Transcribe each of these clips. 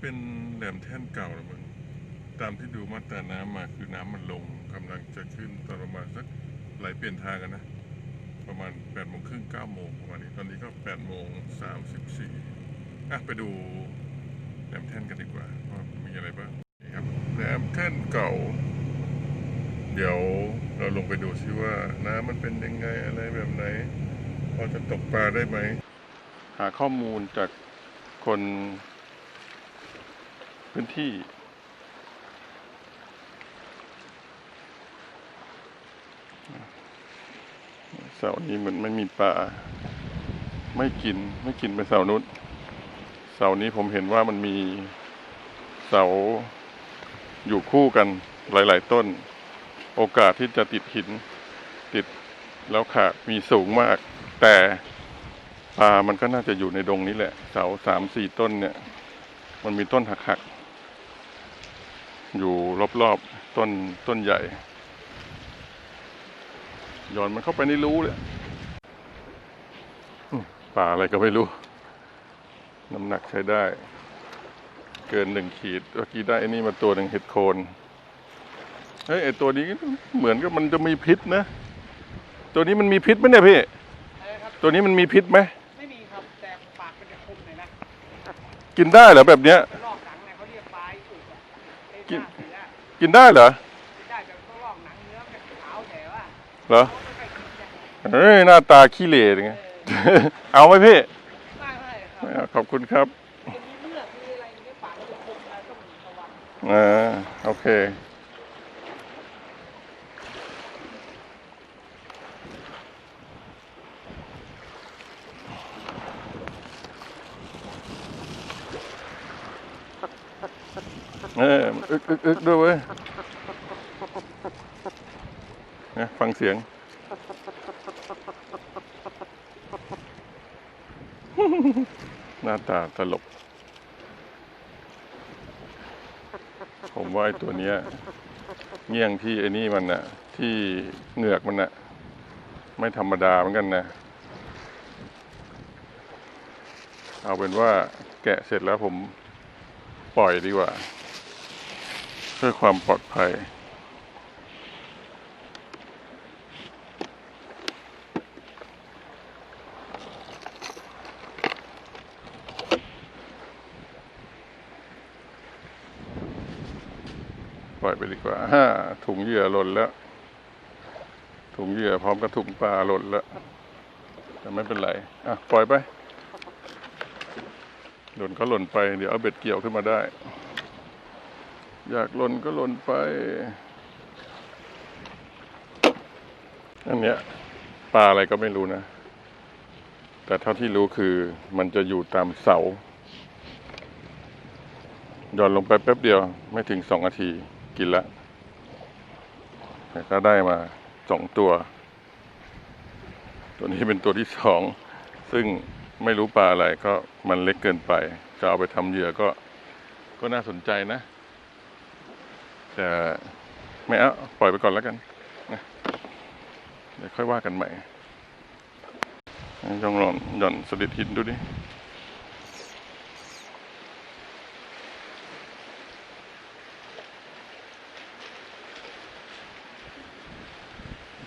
่เป็นแหลมแท่นเก่าแล้วมึงตามที่ดูมาตราน้ำมาคือน้ำมันลงกำลังจะขึ้นตอนประมาณสักไหลเปลี่ยนทางกันนะ ประมาณ8ปดโมงครึ่งเก้าโมงประมาณนี้ตอนนี้ก็8ปดโมงสามสิบสี่อะไปดูแหลมแท่นกันดีกว่าว่ามีอะไรบ้างนี่ครับแหลมแท่นเก่า เดี๋ยวเราลงไปดูซิว่าน้ำมันเป็นยังไงอะไรแบบไหนพอจะตกปลาได้ไหมหาข้อมูลจากคน พื้นที่ เสานี้เหมือนไม่มีปลาไม่กิน ไม่กินไปเสานุษเสานี้ผมเห็นว่ามันมีเสาอยู่คู่กันหลาย ๆ ต้น โอกาสที่จะติดหิน ติดแล้วขาดมีสูงมาก แต่ปลามันก็น่าจะอยู่ในดงนี้แหละ เสาสามสี่ต้นเนี่ย มันมีต้นหักๆ อยู่รอบๆต้นต้นใหญ่ย้อนมันเข้าไปในรูเลยอืมปลาอะไรก็ไม่รู้ น้ำหนักใช้ได้ เกินหนึ่งขีดเมื่อกี้ได้ไอ้นี่มาตัวหนึ่งเห็ดโคนเฮ้ยไอตัวนี้เหมือนกับมันจะมีพิษนะ ตัวนี้มันมีพิษไหมเนี่ยพี่อะไรครับตัวนี้มันมีพิษไหมไม่มีครับแต่ปากมันจะคมหน่อยนะกินได้เหรอแบบเนี้ย กปลายอุกอะไอ้กินหน้าเสือกินได้เหรอกินได้แต่ต้องลอกหนังเนื้อมันจะขาวแต่ว่าเหรอเขาไม่ค่อยกินกันเฮ้ยหน้าตาขี้เหร่อย่างเงี้ยเอาไหมพี่ไม่ไม่ครับไม่เอาขอบคุณครับจะมีเลือดมีอะไรอย่างเงี้ยปากมันจะคมนะต้องระวัง อ่าโอเค เอออึกอึกอึกด้วยเว้ยนะฟังเสียง หน้าตาตลก ผมว่าไอ้ตัวเนี้ยเงี้ยงที่ไอ้นี่มันน่ะ ที่เหงือกมันน่ะ ไม่ธรรมดาเหมือนกันนะ เอาเป็นว่าแกะเสร็จแล้วผม ปล่อยดีกว่า เพื่อความปลอดภัย ปล่อยไปดีกว่าฮ่าถุงเหยื่อหล่นแล้ว ถุงเหยื่อพร้อมกับถุงปลาหล่นแล้ว แต่ไม่เป็นไร อะ ปล่อยไป หล่นก็หล่นไป เดี๋ยวเอาเบ็ดเกี่ยวขึ้นมาได้ อยากหล่นก็หล่นไปอันเนี้ยปลาอะไรก็ไม่รู้นะ แต่เท่าที่รู้คือมันจะอยู่ตามเสาหย่อนลงไปแป๊บเดียว ไม่ถึงสองนาที กินละแต่ก็ได้มาสองตัว ตัวนี้เป็นตัวที่สอง ซึ่ง ไม่รู้ปลาอะไรก็มันเล็กเกินไป จะเอาไปทำเหยื่อก็ก็น่าสนใจนะ แต่ไม่เอาปล่อยไปก่อนแล้วกันนะเดี๋ยวค่อยว่ากันใหม่ลองลองหย่อนสลิดหินดูดิ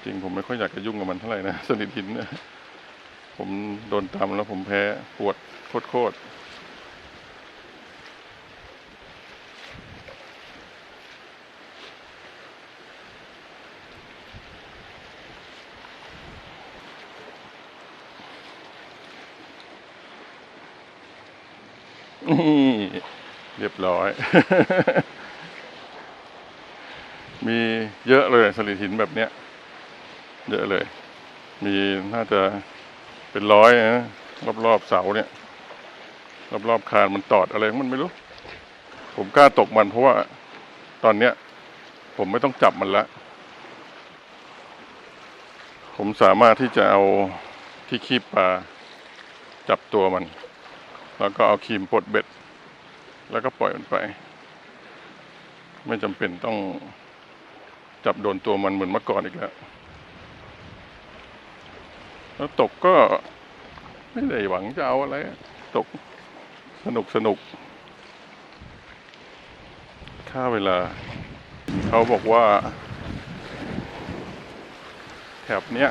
จริงผมไม่ค่อยอยากจะยุ่งกับมันเท่าไหร่นะสนิทหินเนี่ย ผมโดนตำแล้วผมแพ้ปวดโคตรๆนี่เรียบร้อย มีเยอะเลยสลิดหินแบบเนี้ย เยอะเลย มีน่าจะ เป็นร้อยนะรอบๆเสาเนี่ย รอบๆคานมันตอดอะไรของมันไม่รู้ ผมกล้าตกมันเพราะว่าตอนเนี้ย ผมไม่ต้องจับมันละ ผมสามารถที่จะเอาที่คีบปลาจับตัวมัน แล้วก็เอาครีมปลดเบ็ด แล้วก็ปล่อยมันไป ไม่จำเป็นต้องจับโดนตัวมันเหมือนเมื่อก่อนอีกแล้ว แล้วตกก็ไม่ได้หวังจะเอาอะไร ตกสนุกสนุกค่าเวลา เขาบอกว่า แถบเนี้ย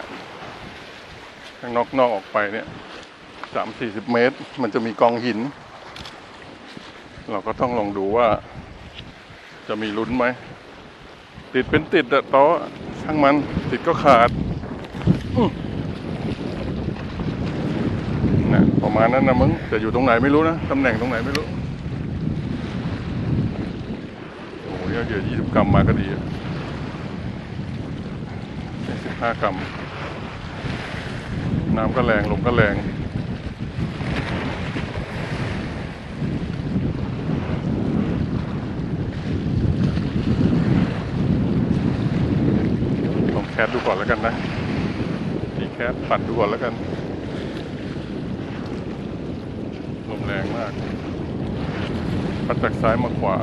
ข้างนอกนอกออกไปเนี่ยสามสี่สิบเมตร มันจะมีกองหิน เราก็ต้องลองดูว่า จะมีลุ้นไหม ติดเป็นติดอะโต๊ะช่างมัน ติดก็ขาดอื้อนะ ประมาณนั้นนะมึงจะอยู่ตรงไหนไม่รู้นะตำแหน่งตรงไหนไม่รู้โอ้โหเนี่ยเดี๋ยวยี่สิบกรัมมาก็ดีอะสิบห้ากรัมน้ำก็แรงลมก็แรงลองแคสดูก่อนแล้วกันนะดีแคสปั่นดูก่อนแล้วกัน ลม แรงมาก พัดจากซ้ายมาขวา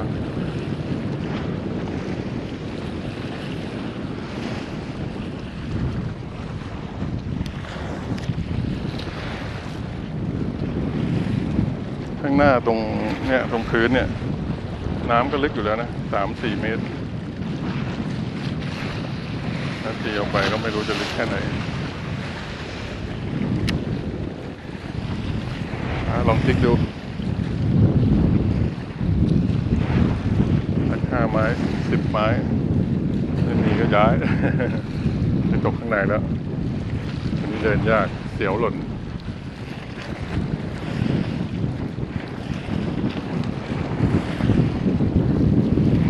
ข้างหน้าตรงเนี่ยตรงพื้นเนี่ย น้ำก็ลึกอยู่แล้วนะสามสี่เมตรถ้าตีออกไปก็ไม่รู้จะลึกแค่ไหนอะ ลองติ๊กดูสักห้าไม้สิบไม้ไม่มีก็ย้ายไปตกข้างในแล้วอันนี้เดินยากเสียวหล่น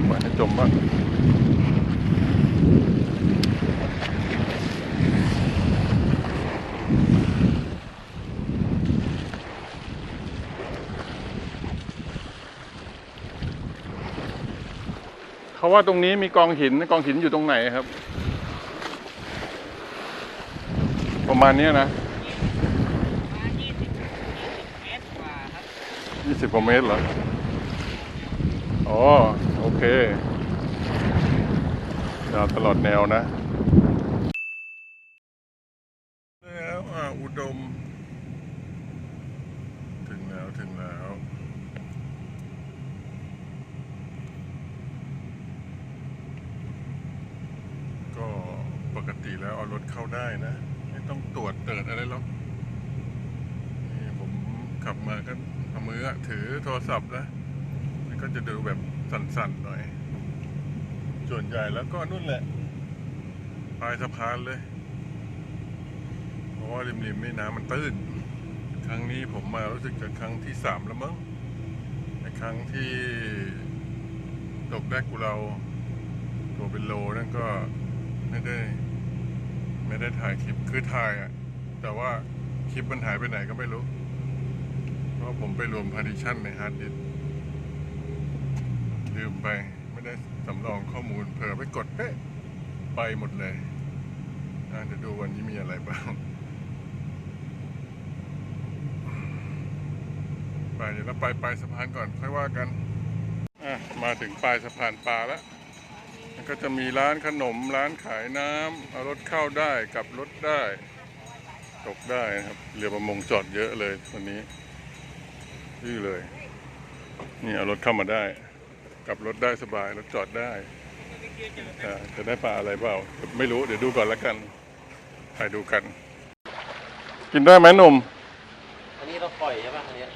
ปล่อยให้จมบ้าง ราะว่าตรงนี้มีกองหินกองหินอยู่ตรงไหนครับ ประมาณนี้นะยี่สิบกว่าครับยี่สิบกว่าเมตรเหรออ๋อโอเคยาวตลอดแนวนะ แล้วอ่าอุดม ถึงแล้ว ถึงแล้ว ก็ปกติแล้ว เอารถเข้าได้นะ ไม่ต้องตรวจเติดอะไรหรอกนี่ผมขับมาก็เอามือถือโทรศัพท์นะมันก็จะดูแบบสั่นๆหน่อย ส่วนใหญ่แล้วก็นู่นแหละปลายสะพานเลย เพราะว่าริมๆนี่น้ำมันตื้น ครั้งนี้ผมมารู้สึกจะครั้งที่สามแล้วมั้งในครั้งที่ตกได้กูเรา ตัวเป็นโลนั่นก็ไม่ได้ ไม่ได้ถ่ายคลิปคือถ่ายอะแต่ว่าคลิปมันหายไปไหนก็ไม่รู้ เพราะผมไปรวมพาร์ติชันในฮาร์ดดิสก์ลืมไปไม่ได้สำรองข้อมูลเผลอไปกดเป๊ะไปหมดเลยอะเดี๋ยวดูวันนี้มีอะไรบ้างไปเดี๋ยวเราไปปลายสะพานก่อนค่อยว่ากัน อะ มาถึงปลายสะพานปลาแล้ว มันก็จะมีร้านขนมร้านขายน้ำเอารถเข้าได้กลับรถได้ ตกได้นะครับเรือประมงจอดเยอะเลยวันนี้นี่เลย นี่เอารถเข้ามาได้กลับรถได้สบายรถจอดได้อ่าจะได้ปลาอะไรเปล่า ไม่รู้เดี๋ยวดูก่อนแล้วกันไปดูกัน กินได้ไหมหนุ่มอันนี้เราปล่อยใช่ป่ะอันเนี้ย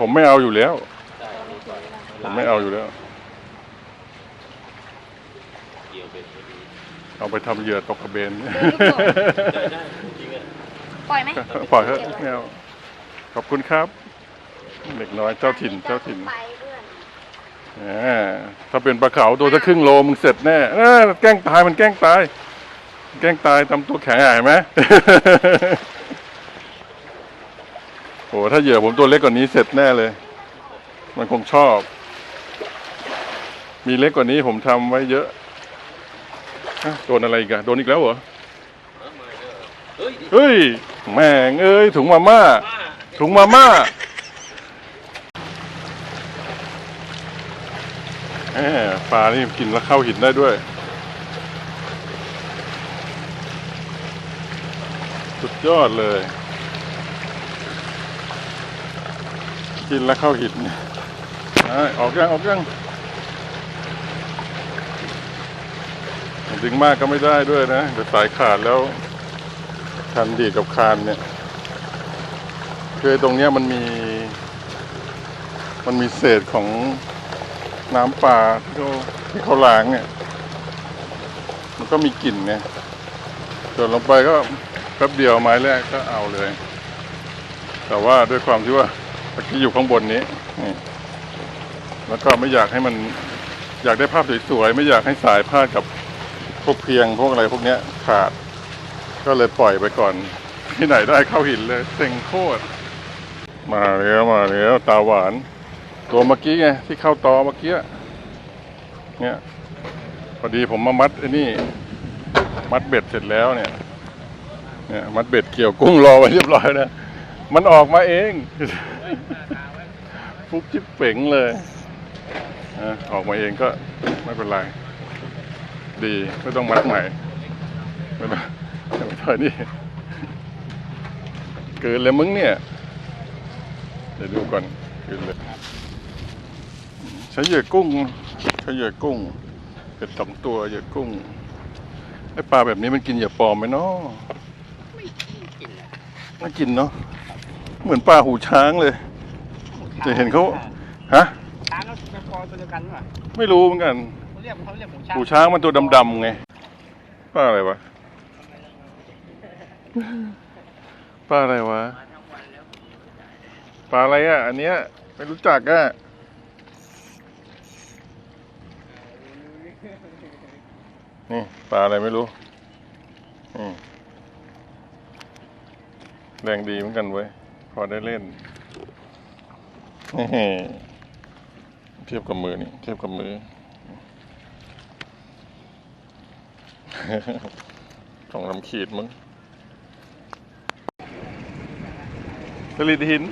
ผมไม่เอาอยู่แล้วใช่อันนี้ปล่อยผมไม่เอาอยู่แล้ว เกี่ยวเป็นพอดี เอาไปทำเหยื่อตกกระเบน ได้ได้จริงๆอะ ปล่อยไหมปล่อยเถอะไม่เอาขอบคุณครับ เด็กน้อยเจ้าถิ่นเจ้าถิ่นไปด้วยแหมถ้าเป็นปลาเขาตัวจะครึ่งโลมึงเสร็จแน่เออแกล้งตายมันแกล้งตาย แกล้งตายทำตัวแข็งใหญ่ไหมโหถ้าเหยื่อผมตัวเล็กกว่านี้เสร็จแน่เลย มันคงชอบ มีเล็กกว่านี้ผมทำไว้เยอะอะ โดนอะไรอีกอะโดนอีกแล้วเหรอ เฮ้ย แม่งเอ้ย ถุงมาม่า ถุงมาม่าแหมปลานี่กินแล้วเข้าหินได้ด้วย สุดยอดเลย กินแล้วเข้าหินอะออกยังออกยัง ดึงมากก็ไม่ได้ด้วยนะเดี๋ยวสายขาดแล้วคันดีกับคานเนี่ยคือตรงเนี้ยมันมี มันมีเศษของน้ำปลาที่เขาที่เขาล้างเนี่ย มันก็มีกลิ่นเนี่ยจนลงไปก็แป๊บเดียวไม้แรกก็เอาเลย แต่ว่าด้วยความที่ว่าตะกี้อยู่ข้างบนนี้นี่แล้วก็ไม่อยากให้มันอยากได้ภาพสวยๆไม่อยากให้สายพาดกับ วกเพียงพวกอะไรพวกเนี้ยขาด ก็เลยปล่อยไปก่อน ที่ไหนได้เข้าหินเลยเซ็งโคตร มาแล้วมาแล้วตาหวาน ตัวเมื่อกี้ไงที่เข้าตอเมื่อกี้เนี่ยพอดีผมมามัดไอ้นี่ มัดเบ็ดเสร็จแล้วเนี่ยเนี่ยมัดเบ็ดเกี่ยวกุ้งรอไว้เรียบร้อยนะมันออกมาเองฟุกจิ๊บเป๋งเลยออกมาเองก็ไม่เป็นไร ดีไม่ต้องมัดใหม่ไม่ต้องไม่ต้องนี่เกินเลยมึงเนี่ยเดี๋ยวดูก่อนคืนเลยใช้เหยื่อกุ้งใช้เหยื่อกุ้งเป็ดสองตัวเหยื่อกุ้งไอ้ปลาแบบนี้มันกินเหยื่อปลอมไหมเนาะไม่กินเนาะเหมือนปลาหูช้างเลยจะเห็นเขาฮะช้างก็เป็นปอตัวเดียวกันป่ะไม่รู้เหมือนกัน เขาเรียกเขาเรียกหมูช้างหูช้างมันตัวดำๆไงปลาอะไรวะปลาอะไรวะปลาอะไรอะ อันเนี้ยไม่รู้จักอะนี่ปลาอะไรไม่รู้นี่แรงดีเหมือนกันเว้ย พอได้เล่นนี่เทียบกับมือนี่ เทียบกับมือ ต้องลำขีดมึงสลิดหิน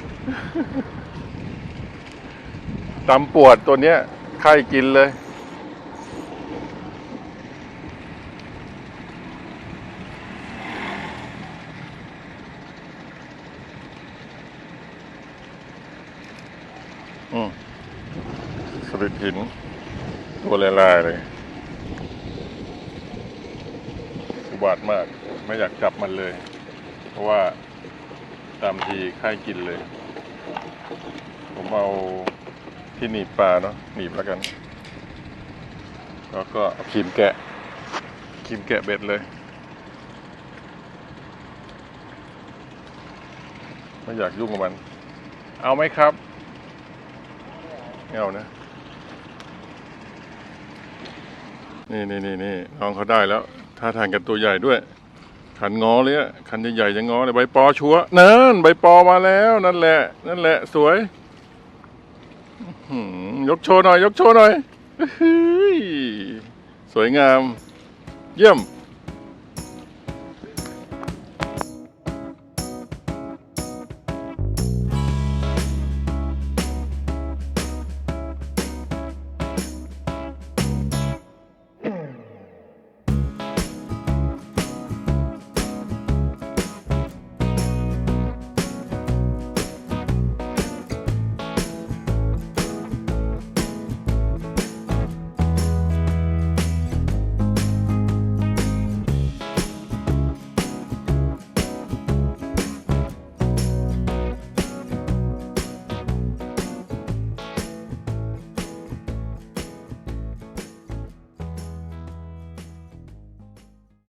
ตำปวดตัวเนี้ยไข้กินเลย อืมสลิดหิน ตัวลายๆเลย อุบาทมาก ไม่อยากจับมันเลย เพราะว่าตามทีค่ายกินเลย ผมเอาที่หนีบปลาเนาะหนีบแล้วกัน แล้วก็เอาครีมแกะครีมแกะเบ็ดเลย ไม่อยากยุ่งกับมัน เอาไหมครับไม่เอานะ นี่นี่นี่นี่น้องเขาได้แล้ว ท่าทางกันตัวใหญ่ด้วย ขันงอเลยอะขันใหญ่ๆจะงอเลยใบปอชัวนั่นใบปอมาแล้วนั่นแหละ นั่นแหละ สวยยกโชว์หน่อย ยกโชว์หน่อยสวยงาม เยี่ยม